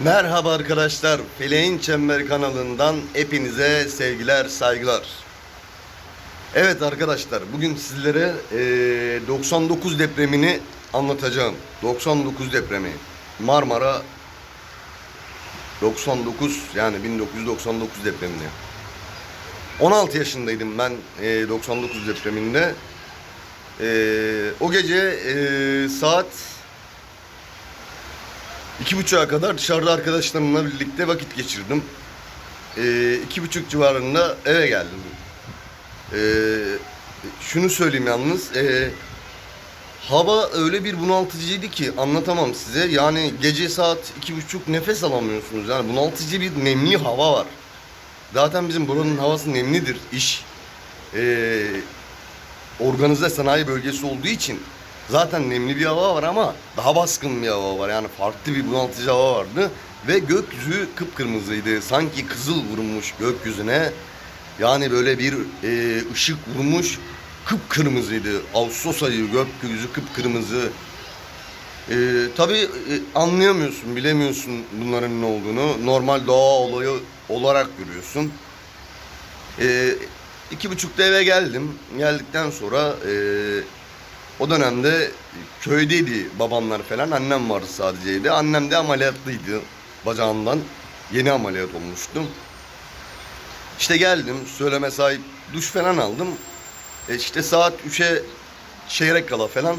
Merhaba arkadaşlar. Feleğin Çember kanalından hepinize sevgiler, saygılar. Evet arkadaşlar, bugün sizlere eee, 99 depremini anlatacağım. 99 depremi. Marmara 99 yani 1999 depremini. 16 yaşındaydım ben eee, 99 depreminde. Eee, o gece eee, saat İki buçuğa kadar dışarıda arkadaşlarımla birlikte vakit geçirdim. Ee, iki buçuk civarında eve geldim. Ee, şunu söyleyeyim yalnız. ee, hava öyle bir bunaltıcıydı ki anlatamam size. Yani gece saat iki buçuk nefes alamıyorsunuz. Yani bunaltıcı bir nemli hava var. Zaten bizim buranın havası nemlidir. İş ee, organize sanayi bölgesi olduğu için zaten nemli bir hava var ama daha baskın bir hava var. Yani farklı bir bunaltıcı hava vardı ve gökyüzü kıpkırmızıydı. Sanki kızıl vurmuş gökyüzüne. Yani böyle bir e, ışık vurmuş kıpkırmızıydı. Ağustos ayı gökyüzü kıpkırmızı. E, tabii e, anlayamıyorsun, bilemiyorsun bunların ne olduğunu. Normal doğa olayı olarak görüyorsun. E, iki buçukta eve geldim. Geldikten sonra e, o dönemde köydeydi babamlar falan. Annem vardı sadeceydi. Annem de ameliyatlıydı bacağından. Yeni ameliyat olmuştum. İşte geldim söyleme sahip duş falan aldım. E işte saat 3'e çeyrek kala falan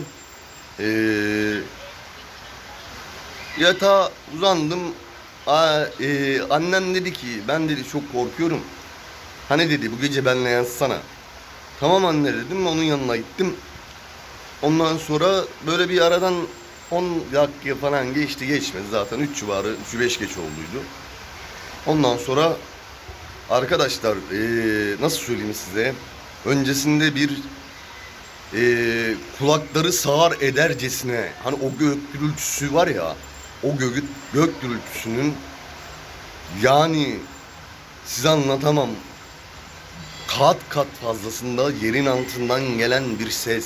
ee, yatağa uzandım. Aa, e, annem dedi ki ben dedi çok korkuyorum. Hani dedi bu gece benimle yansana. Tamam anne dedim onun yanına gittim. Ondan sonra böyle bir aradan 10 dakika falan geçti geçmedi. Zaten 3 civarı 3 5 geç olduydu. Ondan sonra arkadaşlar eee, nasıl söyleyeyim size? Öncesinde bir eee, kulakları sağır edercesine hani o gök gürültüsü var ya o gök, gök gürültüsünün yani size anlatamam kat kat fazlasında yerin altından gelen bir ses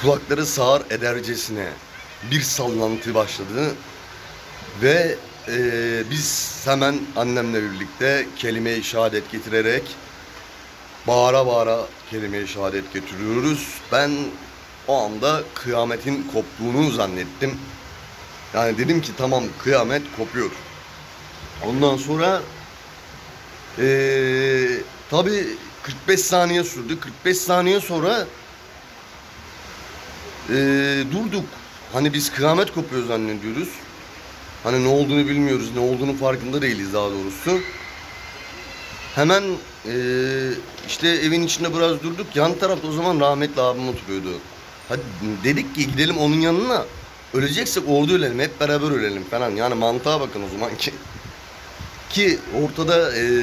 kulakları sağır edercesine bir sallantı başladı ve eee, biz hemen annemle birlikte kelime-i şehadet getirerek bağıra bağıra kelime-i şehadet getiriyoruz. Ben o anda kıyametin koptuğunu zannettim. Yani dedim ki tamam kıyamet kopuyor. Ondan sonra eee tabi 45 saniye sürdü. 45 saniye sonra ee, durduk. Hani biz kıyamet kopuyor zannediyoruz. Hani ne olduğunu bilmiyoruz, ne olduğunu farkında değiliz daha doğrusu. Hemen ee, işte evin içinde biraz durduk. Yan tarafta o zaman rahmetli abim oturuyordu. Hadi dedik ki gidelim onun yanına. Öleceksek orada ölelim, hep beraber ölelim falan. Yani mantığa bakın o zaman ki. Ki ortada ee,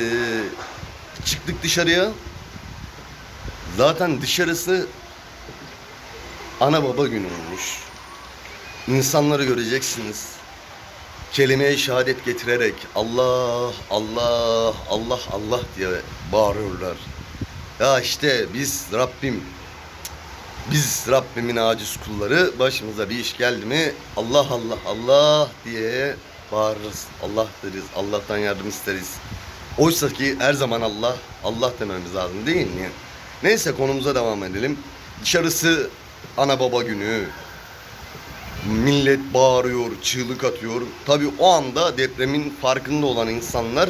çıktık dışarıya. Zaten dışarısı ana baba günü olmuş. İnsanları göreceksiniz. Kelime-i şehadet getirerek Allah, Allah, Allah, Allah diye bağırıyorlar. Ya işte biz Rabbim, biz Rabbimin aciz kulları başımıza bir iş geldi mi Allah, Allah, Allah diye bağırırız. Allah deriz, Allah'tan yardım isteriz. Oysa ki her zaman Allah, Allah dememiz lazım değil mi? Neyse konumuza devam edelim. Dışarısı ana baba günü. Millet bağırıyor, çığlık atıyor. Tabii o anda depremin farkında olan insanlar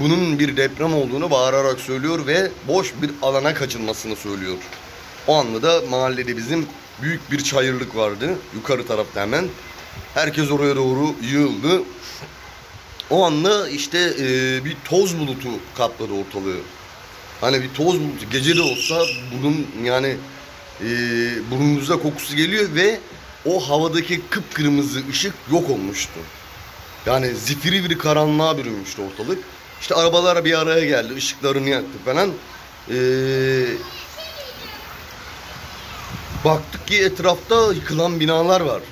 bunun bir deprem olduğunu bağırarak söylüyor ve boş bir alana kaçılmasını söylüyor. O anda da mahallede bizim büyük bir çayırlık vardı. Yukarı tarafta hemen. Herkes oraya doğru yığıldı. O anda işte e, bir toz bulutu kapladı ortalığı. Hani bir toz bulutu gece de olsa bunun yani e, burnunuza kokusu geliyor ve o havadaki kıpkırmızı ışık yok olmuştu. Yani zifiri bir karanlığa bürünmüştü ortalık. İşte arabalar bir araya geldi, ışıklarını yaktı falan. Ee, baktık ki etrafta yıkılan binalar var.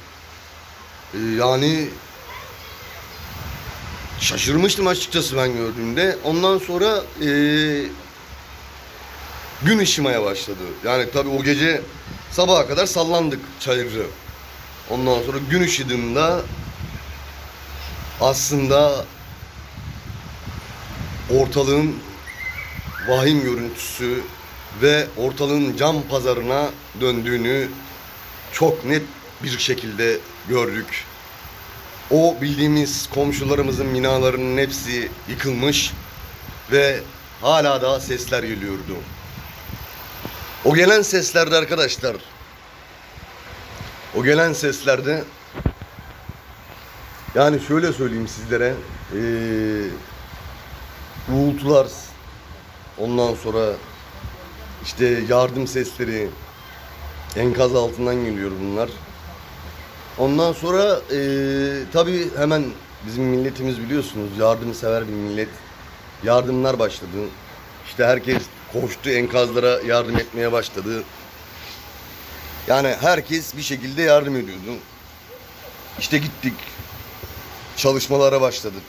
Ee, yani şaşırmıştım açıkçası ben gördüğümde. Ondan sonra ee, gün ışımaya başladı. Yani tabii o gece sabaha kadar sallandık çayırı. Ondan sonra gün ışıdığında aslında ortalığın vahim görüntüsü ve ortalığın cam pazarına döndüğünü çok net bir şekilde gördük. O bildiğimiz komşularımızın binalarının hepsi yıkılmış ve hala da sesler geliyordu. O gelen seslerde arkadaşlar, o gelen seslerde yani şöyle söyleyeyim sizlere, eee uğultular, ondan sonra işte yardım sesleri, enkaz altından geliyor bunlar. Ondan sonra eee tabii hemen bizim milletimiz biliyorsunuz yardımsever bir millet. Yardımlar başladı. İşte herkes koştu enkazlara yardım etmeye başladı. Yani herkes bir şekilde yardım ediyordu. İşte gittik. Çalışmalara başladık.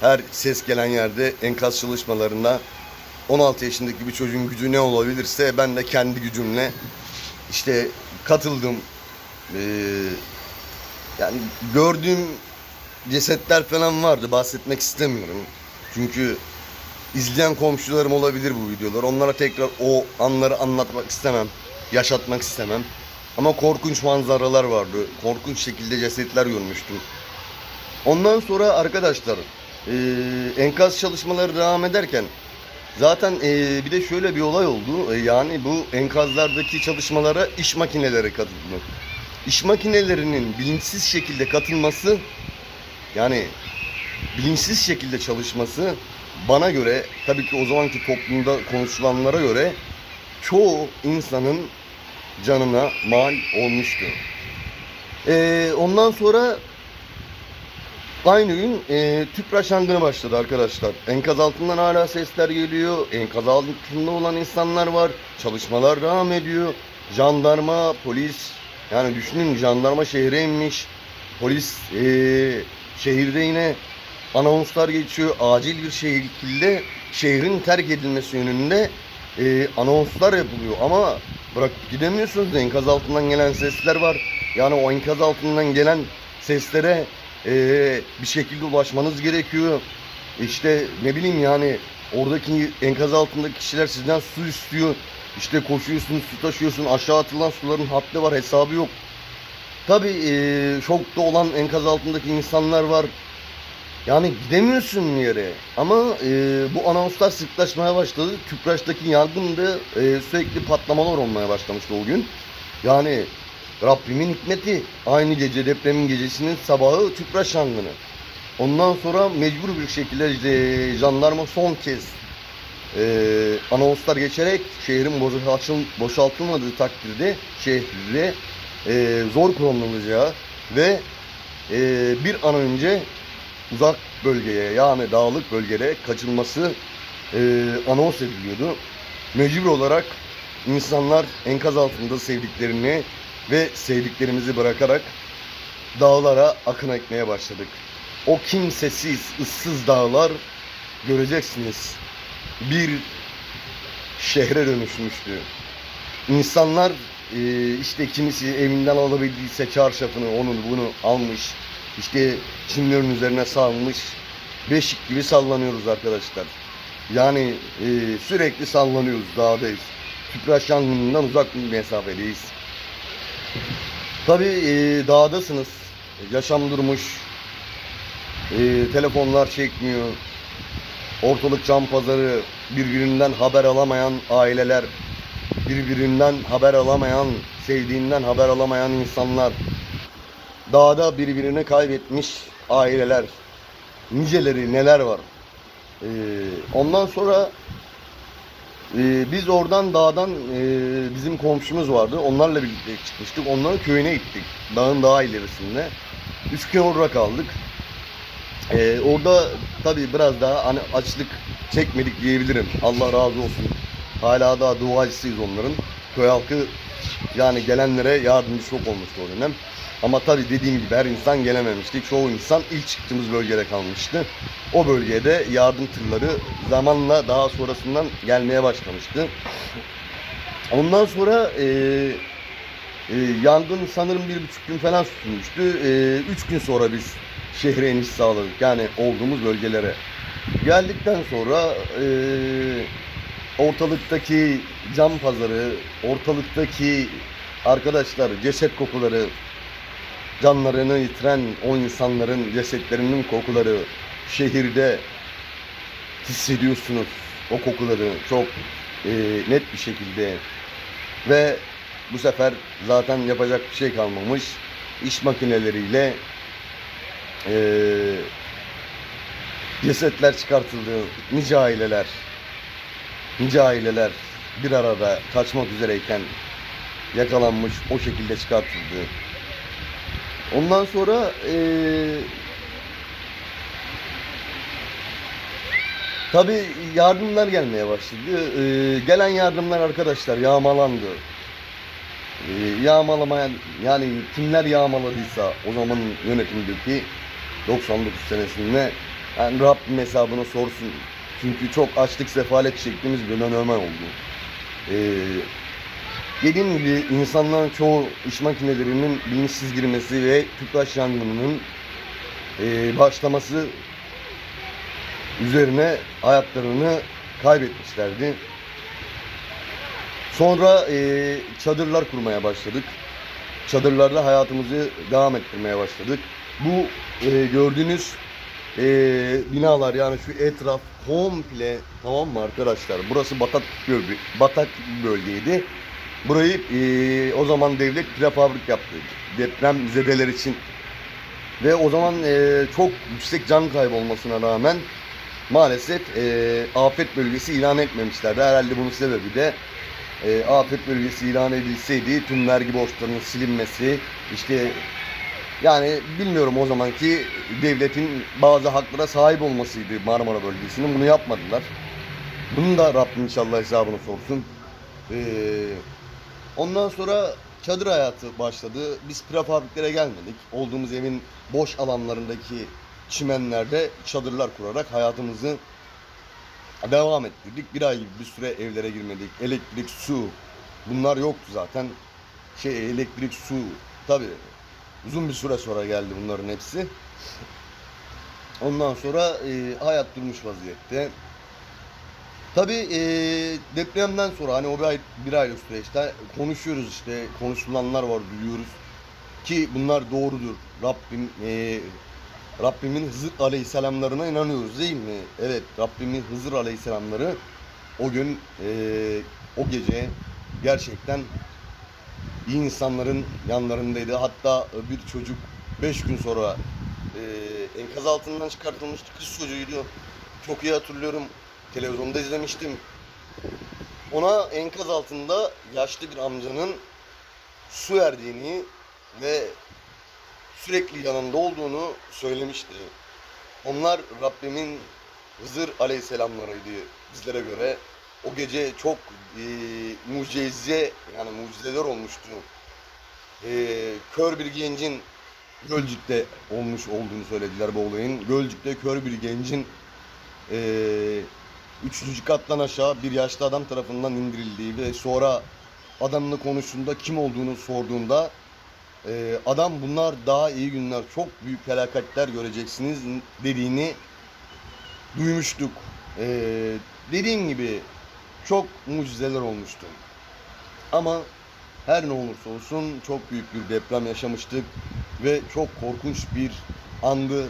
Her ses gelen yerde enkaz çalışmalarında 16 yaşındaki bir çocuğun gücü ne olabilirse ben de kendi gücümle işte katıldım. Ee, yani gördüğüm cesetler falan vardı. Bahsetmek istemiyorum. Çünkü izleyen komşularım olabilir bu videolar. Onlara tekrar o anları anlatmak istemem. Yaşatmak istemem. Ama korkunç manzaralar vardı. Korkunç şekilde cesetler görmüştüm. Ondan sonra arkadaşlar eee, enkaz çalışmaları devam ederken zaten eee, bir de şöyle bir olay oldu. E, yani bu enkazlardaki çalışmalara iş makineleri katıldı. İş makinelerinin bilinçsiz şekilde katılması yani bilinçsiz şekilde çalışması bana göre tabii ki o zamanki toplumda konuşulanlara göre çoğu insanın canına mal olmuştu. Ee, ondan sonra aynı gün e, tüpraş yangını başladı arkadaşlar. Enkaz altından hala sesler geliyor. Enkaz altında olan insanlar var. Çalışmalar devam ediyor. Jandarma, polis yani düşünün jandarma şehre inmiş. Polis e, şehirde yine anonslar geçiyor. Acil bir şekilde şehrin terk edilmesi yönünde e, anonslar yapılıyor. Ama bırakıp gidemiyorsunuz. Enkaz altından gelen sesler var. Yani o enkaz altından gelen seslere e, bir şekilde ulaşmanız gerekiyor. İşte ne bileyim yani oradaki enkaz altındaki kişiler sizden su istiyor. İşte koşuyorsun, su taşıyorsun. Aşağı atılan suların haddi var, hesabı yok. Tabii e, şokta olan enkaz altındaki insanlar var. Yani gidemiyorsun yere. Ama e, bu anonslar sıklaşmaya başladı. Tüpraş'taki yangında e, sürekli patlamalar olmaya başlamıştı o gün. Yani Rabbimin hikmeti. Aynı gece depremin gecesinin sabahı Tüpraş yangını. Ondan sonra mecbur bir şekilde işte jandarma son kez e, anonslar geçerek şehrin boşaltıl, boşaltılmadığı takdirde şehri e, zor kullanılacağı ve e, bir an önce uzak bölgeye yani dağlık bölgeye kaçılması e, anons ediliyordu. Mecbur olarak insanlar enkaz altında sevdiklerini ve sevdiklerimizi bırakarak dağlara akın etmeye başladık. O kimsesiz, ıssız dağlar göreceksiniz. Bir şehre dönüşmüştü. İnsanlar e, işte kimisi evinden alabildiyse çarşafını, onu bunu almış. İşte çimlerin üzerine salmış. Beşik gibi sallanıyoruz arkadaşlar. Yani e, sürekli sallanıyoruz, dağdayız. Tüpraş yangınından uzak bir mesafedeyiz. Tabii e, dağdasınız. Yaşam durmuş. E, telefonlar çekmiyor. Ortalık cam pazarı, birbirinden haber alamayan aileler, birbirinden haber alamayan, sevdiğinden haber alamayan insanlar, dağda birbirini kaybetmiş aileler, niceleri neler var. Ee, ondan sonra e, biz oradan dağdan e, bizim komşumuz vardı. Onlarla birlikte çıkmıştık. Onların köyüne gittik. Dağın daha ilerisinde. Üç gün orada kaldık. Ee, orada tabii biraz daha hani açlık çekmedik diyebilirim. Allah razı olsun. Hala daha duacısıyız onların. Köy halkı yani gelenlere yardımcı çok olmuştu o dönem. Ama tabii dediğim gibi her insan gelememişti. Çoğu insan ilk çıktığımız bölgede kalmıştı. O bölgede yardım tırları zamanla daha sonrasından gelmeye başlamıştı. Ondan sonra e, e, yangın sanırım bir buçuk gün falan sürmüştü. E, üç gün sonra biz şehre iniş sağladık. Yani olduğumuz bölgelere. Geldikten sonra eee, ortalıktaki cam pazarı, ortalıktaki arkadaşlar ceset kokuları, canlarını yitiren o insanların cesetlerinin kokuları şehirde hissediyorsunuz o kokuları çok eee, net bir şekilde ve bu sefer zaten yapacak bir şey kalmamış iş makineleriyle eee cesetler çıkartıldı nice aileler nice aileler bir arada kaçmak üzereyken yakalanmış o şekilde çıkartıldı. Ondan sonra eee tabi yardımlar gelmeye başladı. Eee, gelen yardımlar arkadaşlar yağmalandı. Eee yağmalamayan yani kimler yağmaladıysa o zaman yönetimdeki 99 senesinde yani Rabbim hesabını sorsun. Çünkü çok açlık sefalet çektiğimiz bir dönem oldu. Ee, dediğim gibi insanların çoğu iş makinelerinin bilinçsiz girmesi ve tüpraş yangınının e, başlaması üzerine hayatlarını kaybetmişlerdi. Sonra e, çadırlar kurmaya başladık. Çadırlarda hayatımızı devam ettirmeye başladık. Bu e, gördüğünüz e, binalar yani şu etraf komple tamam mı arkadaşlar? Burası batak bölge, batak bölgeydi. Burayı e, o zaman devlet prefabrik yaptı deprem zedeler için. Ve o zaman e, çok yüksek can kaybı olmasına rağmen maalesef e, afet bölgesi ilan etmemişlerdi. Herhalde bunun sebebi de e, afet bölgesi ilan edilseydi tüm vergi borçlarının silinmesi, işte yani bilmiyorum o zamanki devletin bazı haklara sahip olmasıydı Marmara bölgesinin. Bunu yapmadılar. Bunun da Rabbim inşallah hesabını sorsun. Ee, ondan sonra çadır hayatı başladı. Biz prefabriklere gelmedik. Olduğumuz evin boş alanlarındaki çimenlerde çadırlar kurarak hayatımızı devam ettirdik. Bir ay gibi bir süre evlere girmedik. Elektrik, su bunlar yoktu zaten. Şey elektrik, su tabii Uzun bir süre sonra geldi bunların hepsi. Ondan sonra e, hayat durmuş vaziyette. Tabi e, depremden sonra hani o bir, ay, bir aylık süreçte konuşuyoruz işte konuşulanlar var duyuyoruz ki bunlar doğrudur. Rabbim e, Rabbimin Hızır Aleyhisselamlarına inanıyoruz değil mi? Evet Rabbimin Hızır Aleyhisselamları o gün e, o gece gerçekten iyi insanların yanlarındaydı. Hatta bir çocuk 5 gün sonra e, enkaz altından çıkartılmıştı. Kız çocuğuydu. Çok iyi hatırlıyorum. Televizyonda izlemiştim. Ona enkaz altında yaşlı bir amcanın su verdiğini ve sürekli yanında olduğunu söylemişti. Onlar Rabbimin Hızır Aleyhisselamlarıydı bizlere göre. O gece çok e, mucize yani mucizeler olmuştu. E, kör bir gencin Gölcük'te olmuş olduğunu söylediler bu olayın. Gölcük'te kör bir gencin e, üçüncü kattan aşağı bir yaşlı adam tarafından indirildiği ve sonra adamla konuştuğunda kim olduğunu sorduğunda e, adam bunlar daha iyi günler çok büyük felaketler göreceksiniz dediğini duymuştuk. E, dediğim gibi çok mucizeler olmuştu. Ama her ne olursa olsun çok büyük bir deprem yaşamıştık ve çok korkunç bir andı.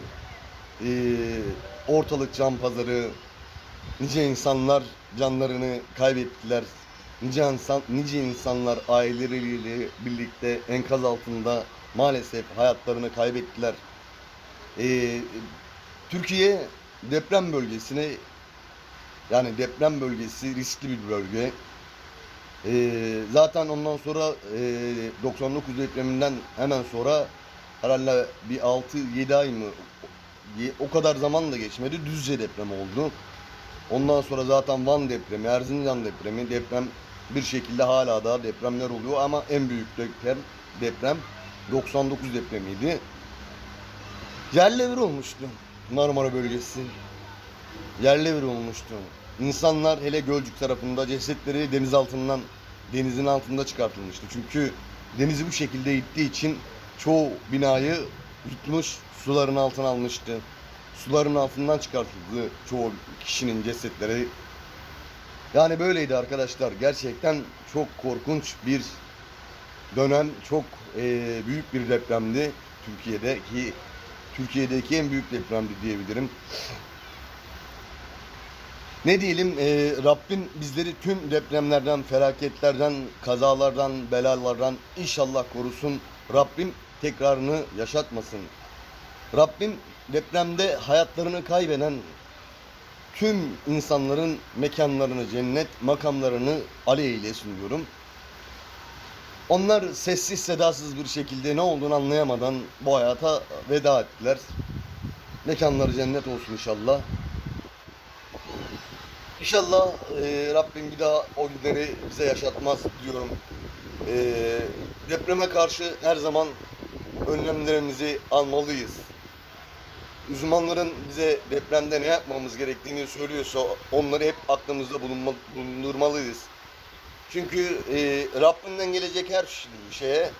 Ee, ortalık can pazarı, nice insanlar canlarını kaybettiler. Nice insan, nice insanlar aileleriyle birlikte enkaz altında maalesef hayatlarını kaybettiler. Ee, Türkiye deprem bölgesine yani deprem bölgesi riskli bir bölge. Ee, zaten ondan sonra e, 99 depreminden hemen sonra herhalde bir 6-7 ay mı o kadar zaman da geçmedi. Düzce depremi oldu. Ondan sonra zaten Van depremi, Erzincan depremi, deprem bir şekilde hala daha depremler oluyor ama en büyük deprem, deprem 99 depremiydi. Yerle bir olmuştu Marmara bölgesi. Yerle bir olmuştu. İnsanlar hele Gölcük tarafında cesetleri deniz altından denizin altında çıkartılmıştı. Çünkü denizi bu şekilde ittiği için çoğu binayı Tutmuş suların altına almıştı. Suların altından çıkartıldı çoğu kişinin cesetleri. Yani böyleydi arkadaşlar. Gerçekten çok korkunç bir dönem. Çok eee, büyük bir depremdi. Türkiye'deki Türkiye'deki en büyük depremdi diyebilirim. Ne diyelim eee, Rabbim bizleri tüm depremlerden, felaketlerden, kazalardan, belalardan inşallah korusun. Rabbim tekrarını yaşatmasın. Rabbim depremde hayatlarını kaybeden tüm insanların mekanlarını cennet, makamlarını Ali eylesin diyorum. Onlar sessiz sedasız bir şekilde ne olduğunu anlayamadan bu hayata veda ettiler. Mekanları cennet olsun inşallah. İnşallah e, Rabbim bir daha o günleri bize yaşatmaz diyorum. E, depreme karşı her zaman önlemlerimizi almalıyız. Uzmanların bize depremde ne yapmamız gerektiğini söylüyorsa onları hep aklımızda bulunma, bulundurmalıyız. Çünkü e, Rabbimden gelecek her şeye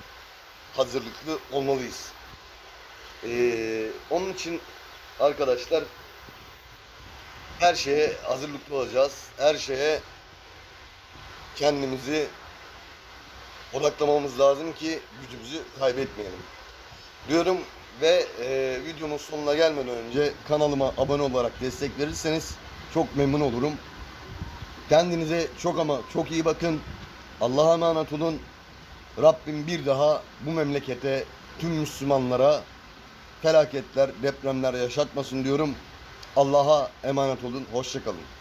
hazırlıklı olmalıyız. E, onun için arkadaşlar her şeye hazırlıklı olacağız. Her şeye kendimizi odaklamamız lazım ki gücümüzü kaybetmeyelim. Diyorum ve e, videonun sonuna gelmeden önce kanalıma abone olarak destek verirseniz çok memnun olurum. Kendinize çok ama çok iyi bakın. Allah'a emanet olun. Rabbim bir daha bu memlekete tüm Müslümanlara felaketler, depremler yaşatmasın diyorum. Allah'a emanet olun. Hoşçakalın.